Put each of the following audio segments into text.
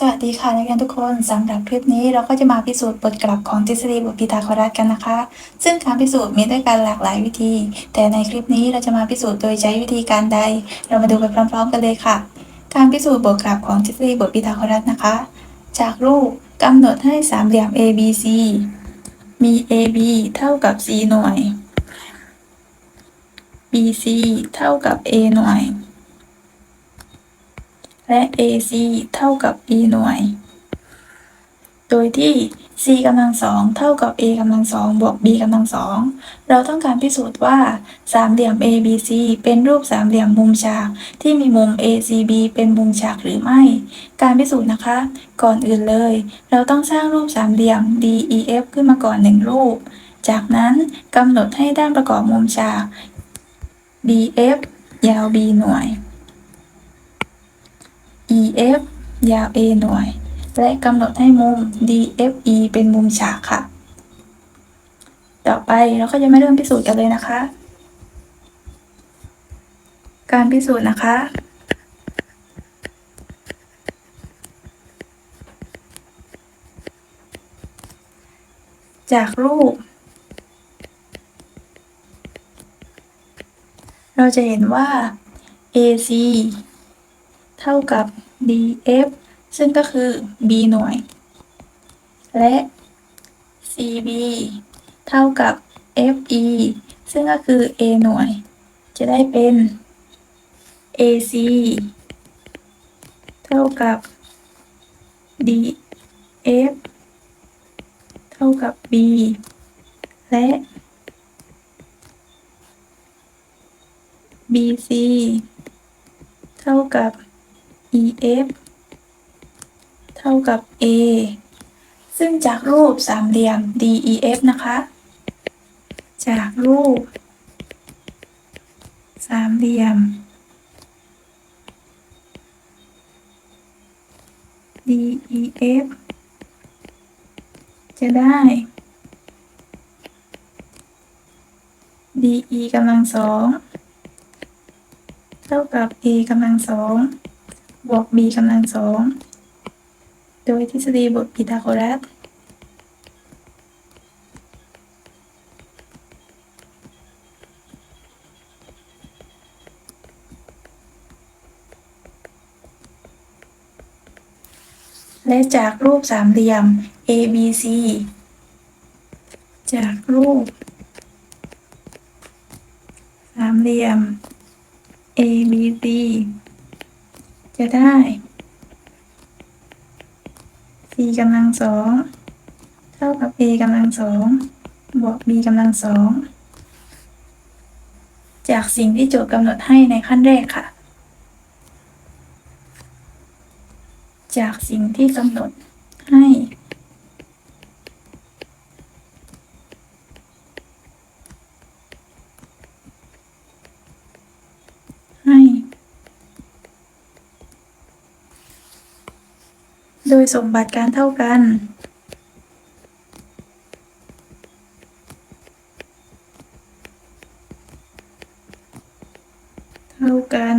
สวัสดีค่ะนักเรียนทุกคนสำหรับคลิปนี้เราก็จะมาพิสูจน์บทกลับของทฤษฎีบทพีทาโกรัสกันนะคะ ซึ่งการพิสูจน์มีด้วยกันหลากหลายวิธี แต่ในคลิปนี้เราจะมาพิสูจน์โดยใช้วิธีการใด เรามาดูไปพร้อม ๆ กันเลยค่ะ การพิสูจน์บทกลับของทฤษฎีบทพีทาโกรัสนะคะ จากรูปกำหนดให้สามเหลี่ยม ABC มี AB เท่ากับ C หน่วย BC เท่ากับ A หน่วย และ AC เท่ากับ E หน่วย โดยที่ c กำลังสองเท่ากับ a กำลังสองบวก b กำลังสองเราต้องการพิสูจน์ว่าสามเหลี่ยม ABC เป็นรูปสามเหลี่ยมมุมฉาก ที่มีมุม ACB เป็นมุมฉากหรือไม่ การพิสูจน์นะคะ ก่อนอื่นเลย เราต้องสร้างรูปสามเหลี่ยม DEF ขึ้นมาก่อนหนึ่งรูป จากนั้นกำหนดให้ด้านประกอบมุมฉาก BF ยาว B หน่วย EF ยาว A หน่วย และกำหนดให้มุม DFE เป็นมุมฉากค่ะ ต่อไปเราก็จะมาเริ่มพิสูจน์กันเลยนะคะ การพิสูจน์นะคะจากรูป เราจะเห็นว่า AC เท่ากับ df ซึ่งก็คือ b หน่วย และ cb เท่ากับ fe ซึ่งก็คือ a หน่วย จะได้เป็น ac เท่ากับ df เท่ากับ b และ bc เท่ากับ EF เท่ากับ A ซึ่งจากรูปสามเหลี่ยม DEF นะคะ จากรูป สามเหลี่ยม DEF จะได้ DE กำลังสอง เท่ากับ A กำลังสอง บวก b กำลังสองโดยทฤษฎีบทพีทาโกรัสและจากรูปสามเหลี่ยม ABC จากรูป สามเหลี่ยม ABC จะได้ c กำลังสองเท่ากับ a กำลังสองบวก b กำลังสองจากสิ่งที่โจทย์กำหนดให้ในขั้นแรกค่ะ จากสิ่งที่กำหนดให้ให้ โดยสมบัติการเท่ากัน เท่ากัน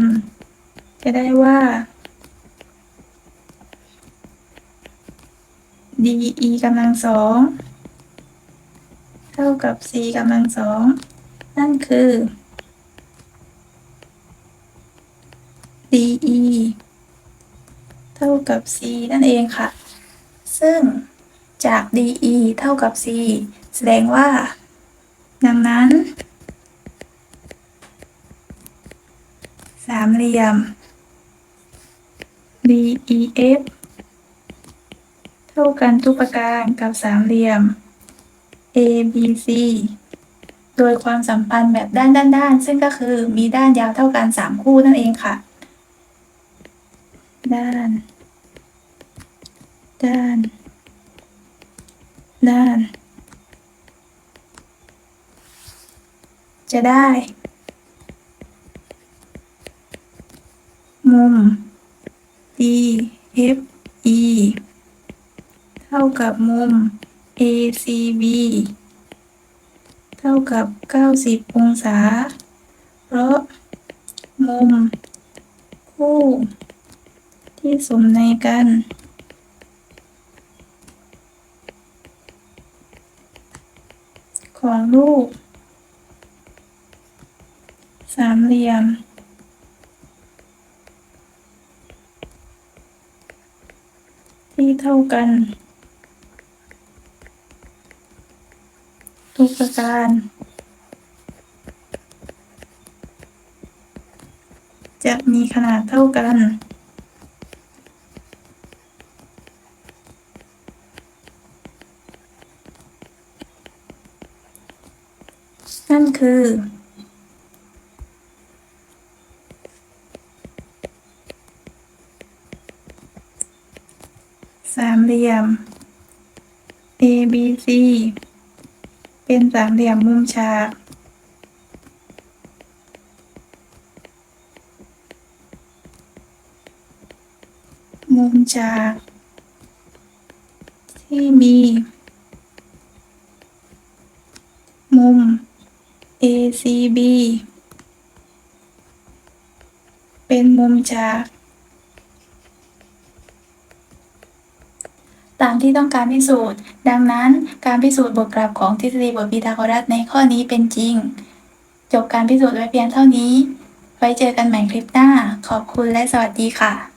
จะได้ว่า DE กำลังสองเท่ากับ C กำลังสองนั่นคือ DE เท่า กับ c นั่นเองค่ะ ซึ่งจาก DE เท่ากับ c แสดงว่า ดังนั้น สามเหลี่ยม DEF เท่ากันทุกประการกับสามเหลี่ยม ABC โดยความสัมพันธ์แบบด้านด้านด้านซึ่งก็คือมีด้านยาวเท่ากัน 3 คู่นั่นเองค่ะ ด้าน ด้าน ด้าน จะได้ มุม DFE เท่ากับมุม ACB เท่ากับ 90 องศา เพราะ มุม คู่ ที่สมในกัน รูป สามเหลี่ยม ที่เท่ากัน ทุกประการจะมีขนาดเท่ากัน นั่นคือ สามเหลี่ยม ABC เป็นสามเหลี่ยมมุมฉาก มุมฉาก ที่มีม ACB เป็นมุมฉาก ตามที่ต้องการพิสูจน์ ดังนั้นการพิสูจน์บทกลับของทฤษฎีบทพีทาโกรัสในข้อนี้เป็นจริง จบการพิสูจน์ไว้เพียงเท่านี้ ไว้เจอกันใหม่คลิปหน้า ขอบคุณและสวัสดีค่ะ